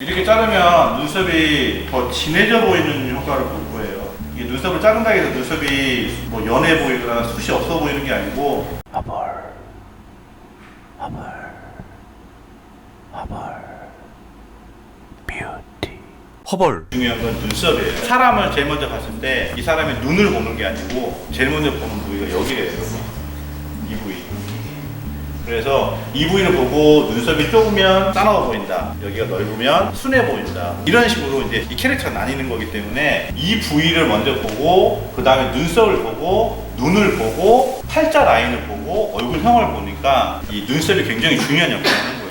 이렇게 자르면 눈썹이 더 진해져 보이는 효과를 볼 거예요. 이게 눈썹을 자른다고 해서 눈썹이 뭐 연해 보이거나 숱이 없어 보이는 게 아니고 허벌 중요한 건 눈썹이에요. 사람을 제일 먼저 봤을 때 이 사람의 눈을 보는 게 아니고 제일 먼저 보는 부위가 여기예요. 이 부위. 그래서 이 부위를 보고 눈썹이 좁으면 싸나워 보인다. 여기가 넓으면 순해 보인다. 이런 식으로 이제 이 캐릭터가 나뉘는 거기 때문에 이 부위를 먼저 보고 그 다음에 눈썹을 보고 눈을 보고 팔자 라인을 보고 얼굴형을 보니까 이 눈썹이 굉장히 중요한 역할을 하는 거예요.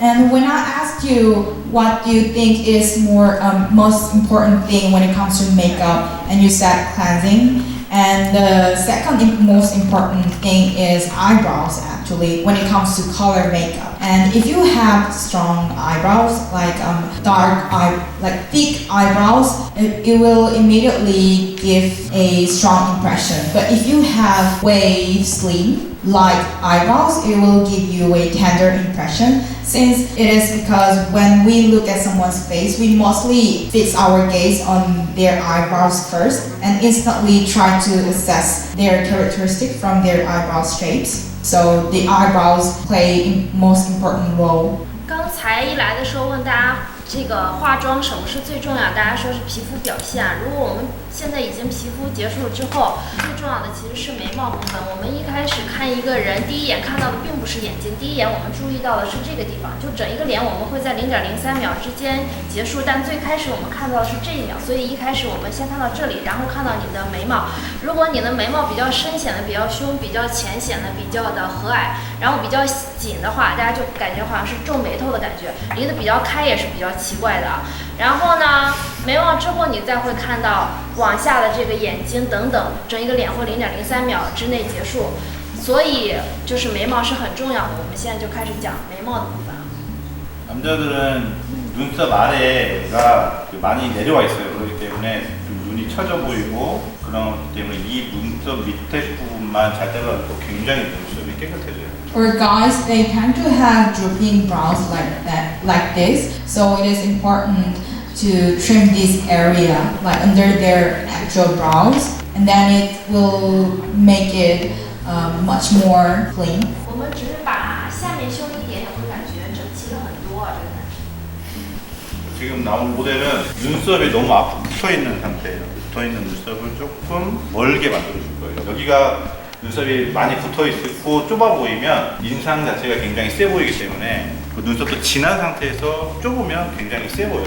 And when I asked you what do you think is more um, most important thing when it comes to makeup, and you said cleansing, and the second most important thing is eyebrows actually when it comes to color makeup. And if you have strong eyebrows, like um, dark eye, like thick eyebrows, it, it will immediately give a strong impression. But if you have way slim, light eyebrows, it will give you a tender impression. Since it is because when we look at someone's face, we mostly fix our gaze on their eyebrows first and instantly try to assess their characteristic from their eyebrow shapes. So the eyebrows play in most important role 刚才一来的时候问大家 这个化妆什么是最重要，大家说是皮肤表现。如果我们现在已经皮肤结束之后，最重要的其实是眉毛部分。我们一开始看一个人，第一眼看到的并不是眼睛，第一眼我们注意到的是这个地方，就整一个脸我们会在零点零三秒之间结束，但最开始我们看到的是这一秒，所以一开始我们先看到这里，然后看到你的眉毛。如果你的眉毛比较深显得比较凶，比较浅显得比较的和蔼，然后比较紧的话，大家就感觉好像是皱眉头的感觉；离得比较开也是比较奇怪的啊。然后呢，眉毛之后你再会看到往下的这个眼睛等等，整一个脸会零点零三秒之内结束。所以就是眉毛是很重要的。我们现在就开始讲眉毛的部分啊。 남자들은 눈썹 아래가 많이 내려와 있어요. 그렇기 때문에 좀 눈이 처져 보이고 그렇기 때문에 이 눈썹 밑에 부분만 잘 잘라도 굉장히 눈썹이 깨끗해져요. For guys, they tend to have drooping brows like that, like this. So it is important to trim this area, like under their actual brows, and then it will make it um, much more clean. 我们只是把下面修一点点，会感觉整齐了很多啊，这个感觉。 지금 나온 모델은 눈썹이 너무 앞 붙어 있는 상태예요. 붙어 있는 눈썹을 조금 멀게 만들어 줄 거예요. 여기가 눈썹이 많이 붙어 있고 좁아 보이면 인상 자체가 굉장히 세 보이기 때문에 그 눈썹도 진한 상태에서 좁으면 굉장히 세 보여요.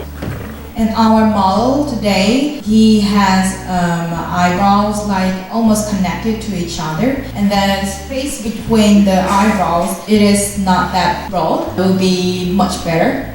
And our model today, he has um, eyebrows like almost connected to each other, and then space between the eyebrows, it is not that broad. It will be much better.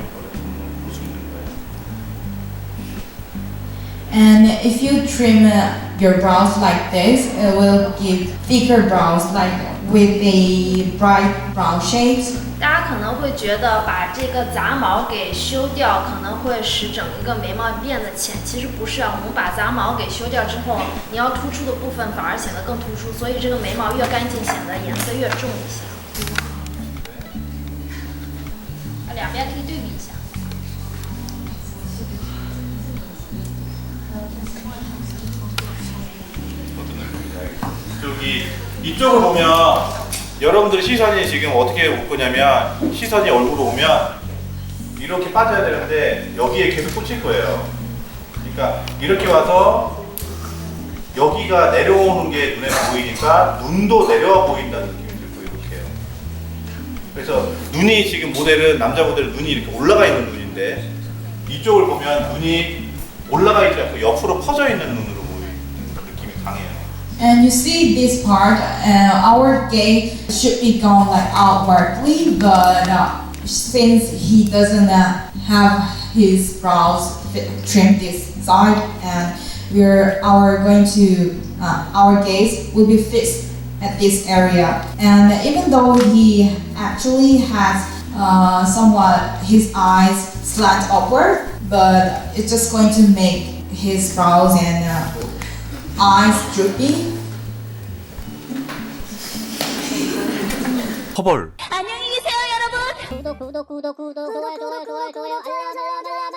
And if you trim your brows like this, it will give thicker brows, like with a bright brow shapes. 大家可能会觉得把这个杂毛给修掉，可能会使整一个眉毛变得浅，其实不是啊。我们把杂毛给修掉之后，你要突出的部分反而显得更突出，所以这个眉毛越干净，显得颜色越重一些。啊两边可以对比一下。 저기 이쪽을 보면 여러분들 시선이 지금 어떻게 올 거냐면 시선이 얼굴로 오면 이렇게 빠져야 되는데 여기에 계속 꽂힐 거예요. 그러니까 이렇게 와서 여기가 내려오는 게 눈에 보이니까 눈도 내려와 보인다는 느낌이 들고 이렇게 해요. 그래서 눈이 지금 모델은 남자 모델은 눈이 이렇게 올라가 있는 눈인데 이쪽을 보면 눈이 올라가 있지 않고 옆으로 퍼져 있는 눈으로 보이는 느낌이 강해요. And you see this part, uh, our gaze should be gone like outwardly, but uh, since he doesn't uh, have his brows, fi- trim this side, and we're our going to uh, our gaze will be fixed at this area. And even though he actually has uh, somewhat his eyes slant upward, but it's just going to make his brows and uh, eyes droopy. 허벌 안녕히 계세요 여러분 구독 구독 구독 구독 좋아요 좋아요 좋아요 좋아요 알람 알람 알람